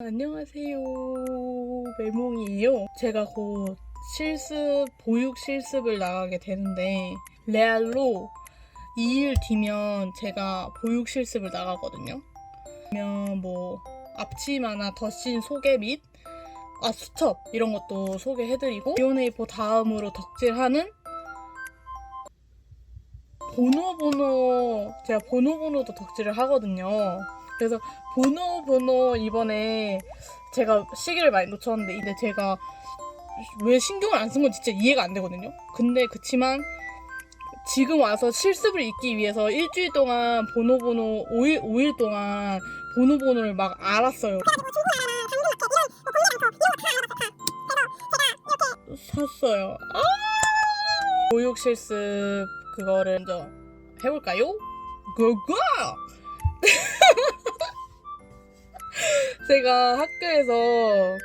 안녕하세요. 메몽이에요. 제가 곧 실습, 보육 실습을 나가게 되는데, 레알로 2일 뒤면 제가 보육 실습을 나가거든요. 그러면 뭐, 앞치마나 덧신 소개 및, 아, 수첩, 이런 것도 소개해드리고, 비오네이포 다음으로 덕질하는 보노보노, 제가 보노보노도 덕질을 하거든요. 그래서 번호 번호 이번에 제가 시기를 많이 놓쳤는데 근데 제가 왜 신경을 안 쓴건 진짜 이해가 안 되거든요. 근데 그치만 지금 와서 실습을 잊기 위해서 일주일 동안 번호 번호 5일 5일 동안 번호 번호를 막 알았어요. 샀어요. 아! 보육 실습 그거를 먼저 해볼까요? 고고! 제가 학교에서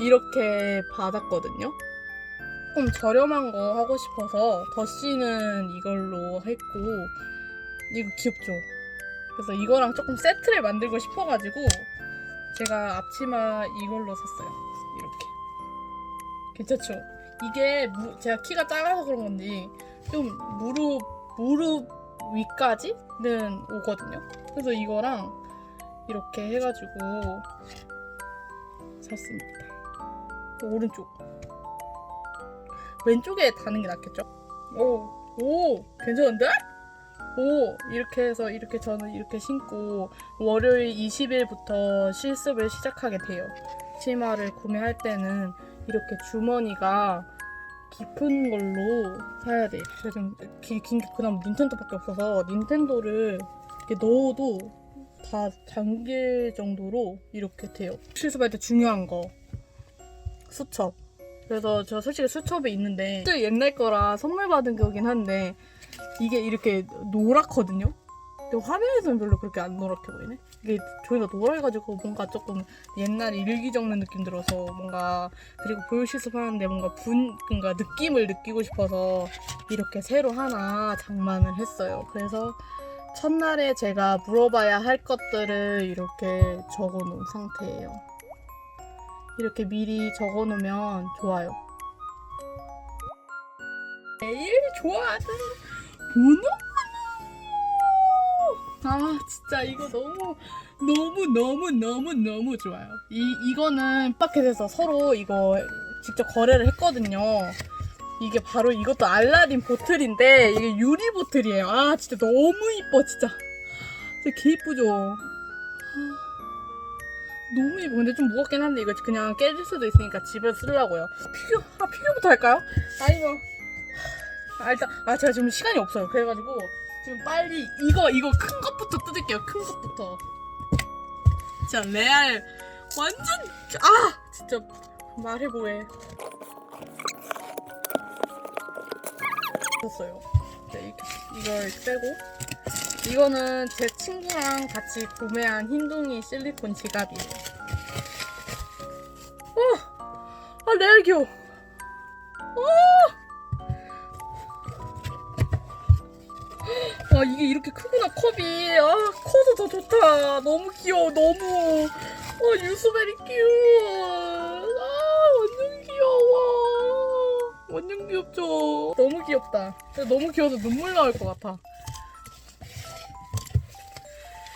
이렇게 받았거든요. 좀 저렴한 거 하고 싶어서 더씨는 이걸로 했고 이거 귀엽죠? 그래서 이거랑 조금 세트를 만들고 싶어가지고 제가 앞치마 이걸로 샀어요. 이렇게 괜찮죠? 이게 무- 제가 키가 작아서 그런 건지 좀 무릎 무릎 위까지는 오거든요. 그래서 이거랑 이렇게 해가지고 샀습니다. 오른쪽. 왼쪽에 다는 게 낫겠죠? 오, 오, 괜찮은데? 오, 이렇게 해서 이렇게 저는 이렇게 신고 월요일 20일부터 실습을 시작하게 돼요. 치마를 구매할 때는 이렇게 주머니가 깊은 걸로 사야 돼요. 지금 긴, 긴, 그다음 닌텐도밖에 없어서 닌텐도를 이렇게 넣어도 다 잠길 정도로 이렇게 돼요. 실습할 때 중요한 거 수첩. 그래서 저 솔직히 수첩이 있는데 또 옛날 거라 선물 받은 거긴 한데 이게 이렇게 노랗거든요. 근데 화면에서는 별로 그렇게 안 노랗게 보이네. 이게 저희가 노래가지고 뭔가 조금 옛날 일기 적는 느낌 들어서 뭔가 그리고 보여 실습하는데 뭔가 분 뭔가 느낌을 느끼고 싶어서 이렇게 새로 하나 장만을 했어요. 그래서 첫날에 제가 물어봐야 할 것들을 이렇게 적어 놓은 상태예요. 이렇게 미리 적어 놓으면 좋아요. 제일 좋아하는 번호 아 진짜 이거 너무 너무 너무 너무 너무 좋아요. 이 이거는 마켓에서 서로 이거 직접 거래를 했거든요. 이게 바로 이것도 알라딘 보틀인데 이게 유리 보틀이에요. 아 진짜 너무 이뻐 진짜. 진짜 개 이쁘죠. 아, 너무 이뻐. 근데 좀 무겁긴 한데 이거 그냥 깨질 수도 있으니까 집에 쓰려고요. 피규어 아 피규어부터 할까요? 아니면 아 일단 아 제가 지금 시간이 없어요. 그래가지고 지금 빨리 이거 이거 큰 것부터 뜯을게요. 큰 것부터. 진짜 레알 완전 아 진짜 말해 뭐해. 줬어요. 네, 이렇게 이걸 빼고 이거는 제 친구랑 같이 구매한 흰둥이 실리콘 지갑이에요. 어, 아 레알 귀여워. 어! 와 이게 이렇게 크구나 컵이 아 커서 더 좋다 너무 귀여워 너무 어 유수베리 귀여워 귀엽죠 너무 귀엽다 너무 귀여워서 눈물 나올 것 같아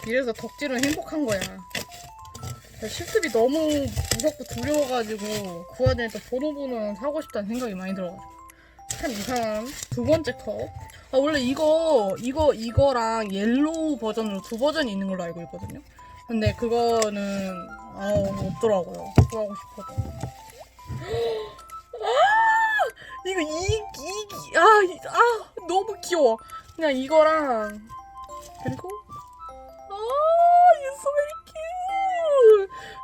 이래서 덕질은 행복한 거야 실습이 너무 무섭고 두려워가지고 그 와중에 또 번호번호는 사고 싶다는 생각이 많이 들어가지고 참 이상한 두 번째 컵 아 원래 이거 이거 이거랑 옐로우 버전으로 두 버전이 있는 걸로 알고 있거든요. 근데 그거는 아 없더라고요. 구하고 싶어도. 아 이거 이이 아 아 너무 귀여워. 그냥 이거랑 그리고 아 유소베리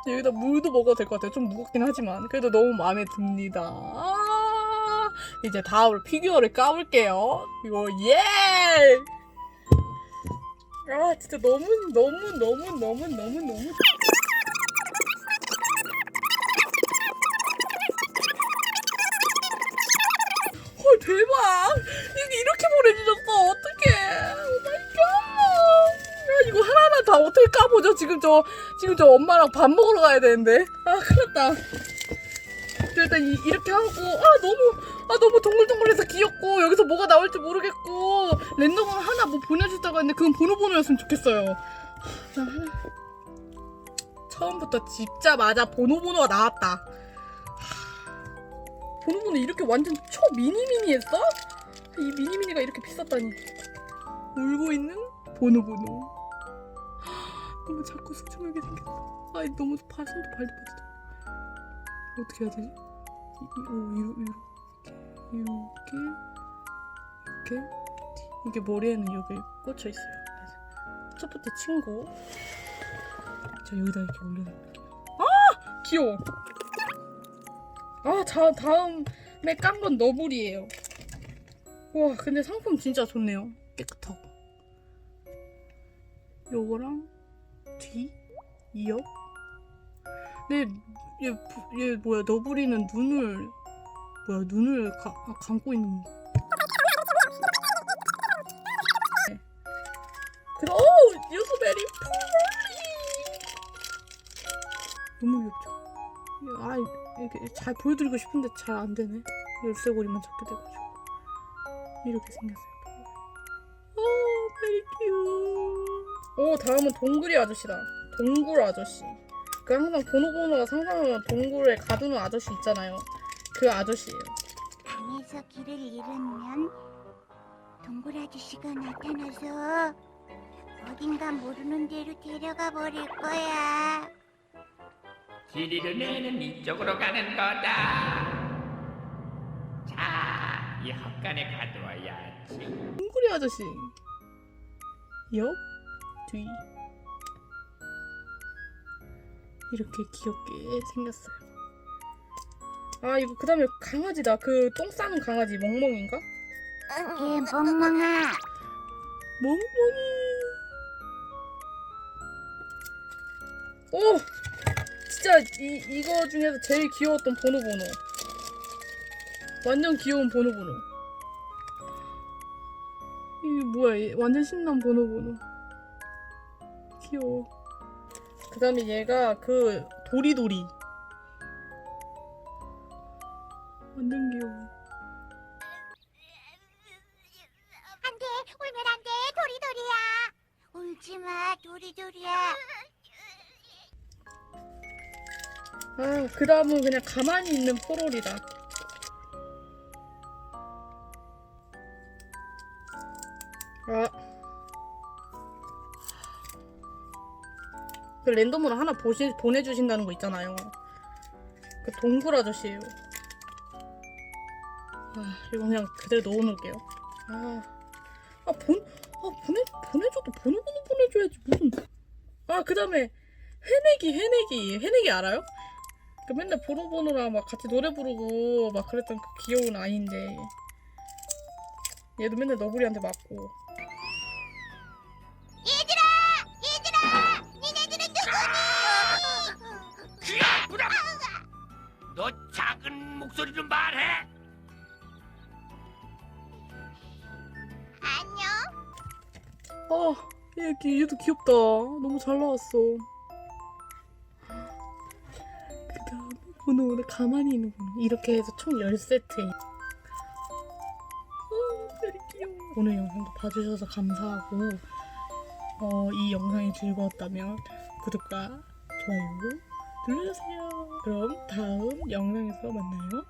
큐 여기다 물도 먹어도 될 것 같아요. 좀 무겁긴 하지만 그래도 너무 마음에 듭니다. 아 이제 다음으로 피규어를 까볼게요. 이거 예! 아 진짜 너무 너무 너무 너무 너무 너무 대박! 이게 이렇게 보내주셨어. 어떡해. 오마이갓. 야 이거 하나하나 다 어떻게 까보죠? 지금 저 지금 저 엄마랑 밥 먹으러 가야 되는데. 아 큰일 났다. 저 일단 이, 이렇게 하고. 아 너무 아 너무 동글동글해서 귀엽고 여기서 뭐가 나올지 모르겠고. 랜덤으로 하나 뭐 보내주다가 했는데 그건 번호번호였으면 좋겠어요. 나 하나. 처음부터 집자마자 번호번호가 나왔다 번호번호 이렇게 완전 초 미니미니했어? 이 미니미니가 이렇게 비쌌다니. 울고 있는 번호번호 너무 작고 수줍하게 생겼어. 아 너무 발 손도 발도 빠지다 어떻게 해야 되지? 이, 이, 오 이렇게 이렇게 이렇게 이게. 머리에는 여기 꽂혀 있어요. 첫 번째 친구. 자 여기다 이렇게 올려놓을게요. 아! 귀여워 아 자, 다음에 깐 건 너블이에요. 와 근데 상품 진짜 좋네요. 깨끗하고. 요거랑 뒤? 이어? 근데 얘, 부- 얘 뭐야 너브리는 눈을 뭐야 눈을 가, 아, 감고 있는 네. 그래 오 유소베리 폴리! 너무 귀엽죠 아 이렇게 잘 보여드리고 싶은데 잘 안 되네. 열쇠고리만 잡게 돼가지고. 이렇게 생겼어요 오 베리 큐오 다음은 동굴이 아저씨다. 동굴 아저씨. 그 항상 번호번호가 상상하면 동굴에 가두는 아저씨 있잖아요. 그 아저씨예요. 방에서 길을 잃으면 동굴 아저씨가 나타나서 어딘가 모르는 데로 데려가 버릴 거야. 지리르는 이쪽으로 가는 거다. 자, 이 헛간에 가두어야지. 동굴이 아저씨 옆, 뒤 이렇게 귀엽게 생겼어요 아 이거 그 다음에 강아지다 그 똥 싸는 강아지 멍멍인가? 얘 멍멍아. 멍멍이 오 진짜 이, 이거 중에서 제일 귀여웠던 번호번호. 완전 귀여운 번호번호. 이게 뭐야 얘 완전 신난 번호번호. 귀여워. 그 다음에 얘가 그 도리도리. 완전 귀여워. 안 돼, 울면 안 돼, 도리도리야. 울지 마, 도리도리야. 아, 그 다음은 그냥 가만히 있는 포롤이다. 아. 그 랜덤으로 하나 보시, 보내주신다는 거 있잖아요. 그 동굴 아저씨예요. 아, 이거 그냥 그대로 넣어놓을게요. 아, 아, 본, 아, 보내, 보내줘도 번호번호 보내줘야지, 무슨. 아, 그 다음에, 해내기, 해내기. 해내기 알아요? 그 맨날 보노보노랑 막 같이 노래 부르고 막 그랬던 그 귀여운 아이인데 얘도 맨날 너구리한테 맞고 얘들아, 얘들아, 니네들은 누구니? 귀야, 부라. 너 작은 목소리로 말해. 안녕. 아 얘, 얘- 얘도 귀엽다 너무 잘 나왔어 다음 번호는 가만히 있는 번호 이렇게 해서 총 10세트 아 되게 귀여워. 오늘 영상도 봐주셔서 감사하고 어, 이 영상이 즐거웠다면 구독과 좋아요 눌러주세요. 그럼 다음 영상에서 만나요